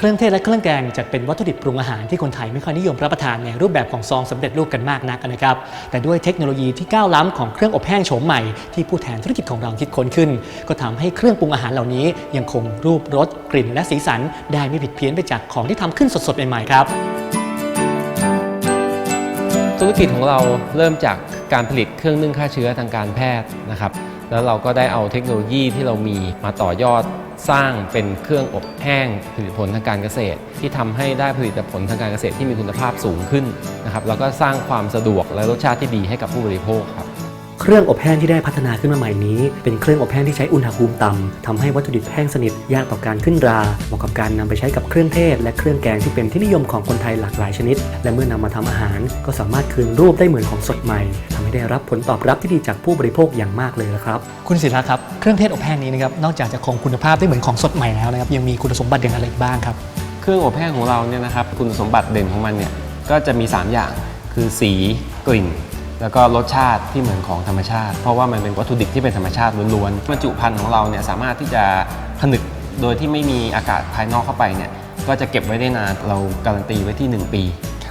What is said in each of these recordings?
เครื่องเทศและเครื่องแกงจัดเป็นวัตถุดิบปรุงอาหารที่คนไทยไม่ค่อยนิยมรับประทานในรูปแบบของซองสำเร็จรูปกันมากนักนะครับ แต่ด้วยเทคโนโลยีที่ก้าวล้ำของเครื่องอบแห้งโฉมใหม่ที่ผู้แทนธุรกิจของเราคิดค้นขึ้น ก็ทำให้เครื่องปรุงอาหารเหล่านี้ ยังคงรูปรสกลิ่น และสีสัน ได้ไม่ผิดเพี้ยนไปจากของที่ทำขึ้นสดๆใหม่ๆครับ ธุรกิจของเราเริ่มจากการผลิตเครื่องนึ่งฆ่าเชื้อทางการแพทย์นะครับ แล้วเราก็ได้เอาเทคโนโลยีที่เรามีมาต่อยอดสร้างเป็นเครื่องอบแห้งผลิตผลทางการเกษตร ที่ทำให้ได้ผลิตผลทางการเกษตรที่มีคุณภาพสูงขึ้นนะครับแล้วก็สร้างความสะดวกและรสชาติที่ดีให้กับผู้บริโภคครับเครื่องอบแห้งที่ได้พัฒนาขึ้นมาใหม่นี้ เป็นเครื่องอบแห้งที่ใช้อุณหภูมิต่ำทำให้วัตถุดิบแห้งสนิท ยากต่อการขึ้นราเหมาะกับการนำไปใช้กับเครื่องเทศ และเครื่องแกงที่เป็นที่นิยมของคนไทยหลากหลายชนิด และเมื่อนำมาทำอาหาร ก็สามารถคืนรูปได้เหมือนของสดใหม่ทำให้ได้รับผลตอบรับที่ดีจากผู้บริโภคอย่างมากเลยละครับ คุณศิระครับเครื่องเทศอบแห้งนี้นะครับนอกจากจะคงคุณภาพได้เหมือนของสดใหม่แล้วนะครับยังมีคุณสมบัติอย่างไรอีกบ้างครับเครื่องอบแห้งของเราเนี่ยนะครับคุณสมบัติเด่นของมันเนี่ยก็จะมี 3 อย่างคือสีกลิ่นแล้วก็รสชาติที่เหมือนของธรรมชาติ เพราะว่ามันเป็นวัตถุดิบที่เป็นธรรมชาติล้วนๆบรรจุภัณฑ์ของเราเนี่ยสามารถที่จะผนึก โดยที่ไม่มีอากาศภายนอกเข้าไปเนี่ยก็จะเก็บไว้ได้นานเราการันตีไว้ที่ 1 ปี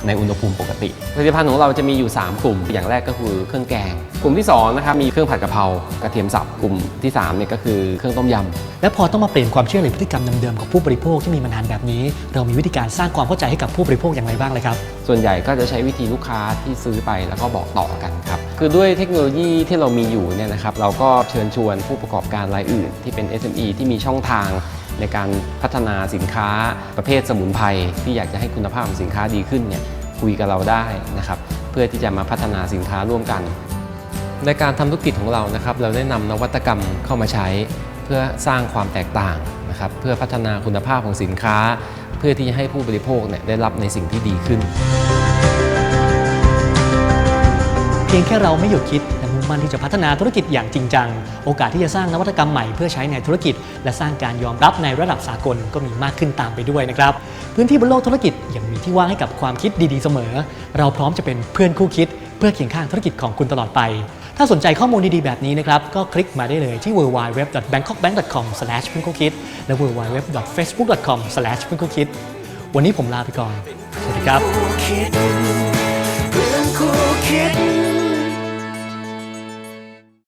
ในอุณหภูมิปกติผลิตภัณฑ์ของเราจะมีอยู่ 3 กลุ่ม อย่างแรกก็คือเครื่องแกง กลุ่มที่2นะครับมีเครื่องผัดกะเพรากระเทียมสับกลุ่มที่3เนี่ยก็คือเครื่องต้มยำและพอต้องมาเปลี่ยนความเชื่อหรือพฤติกรรมเดิมๆของผู้บริโภคที่มีมานานแบบนี้ เรามีวิธีการสร้างความเข้าใจให้กับผู้บริโภคอย่างไรบ้างเลยครับ ส่วนใหญ่ก็จะใช้วิธีลูกค้าที่ซื้อไปแล้วก็บอกต่อกันครับ คือด้วยเทคโนโลยีที่เรามีอยู่เนี่ยนะครับเราก็เชิญชวนผู้ประกอบการรายอื่น ที่เป็น SME ที่มีช่องทาง ในการพัฒนาสินค้าประเภทสมุนไพรที่อยากจะให้คุณภาพของสินค้าดีขึ้นเนี่ยคุยกับเราได้นะครับเพื่อที่จะมาพัฒนาสินค้าร่วมกัน ในการทำธุรกิจของเรานะครับ เราได้นำนวัตกรรมเข้ามาใช้ เพื่อสร้างความแตกต่างนะครับเพื่อพัฒนาคุณภาพของสินค้า เพื่อที่จะให้ผู้บริโภคเนี่ยได้รับในสิ่งที่ดีขึ้น เพียงแค่เราไม่หยุดคิด มั่นที่จะพัฒนาธุรกิจอย่างจริงจัง โอกาสที่จะสร้างนวัตกรรมใหม่เพื่อใช้ในธุรกิจ และสร้างการยอมรับในระดับสากลก็มีมากขึ้นตามไปด้วยนะครับ พื้นที่บนโลกธุรกิจยังมีที่ว่างให้กับความคิดดีๆเสมอ เราพร้อมจะเป็นเพื่อนคู่คิด เพื่อเคียงข้างธุรกิจของคุณตลอดไป ถ้าสนใจข้อมูลดีๆแบบนี้นะครับก็คลิกมาได้เลยที่ www.bangkokbank.com เพื่อนคู่คิดและ www.facebook.com เพื่อนคู่คิดวันนี้ผมลาไปก่อน สวัสดีครับคู่คิด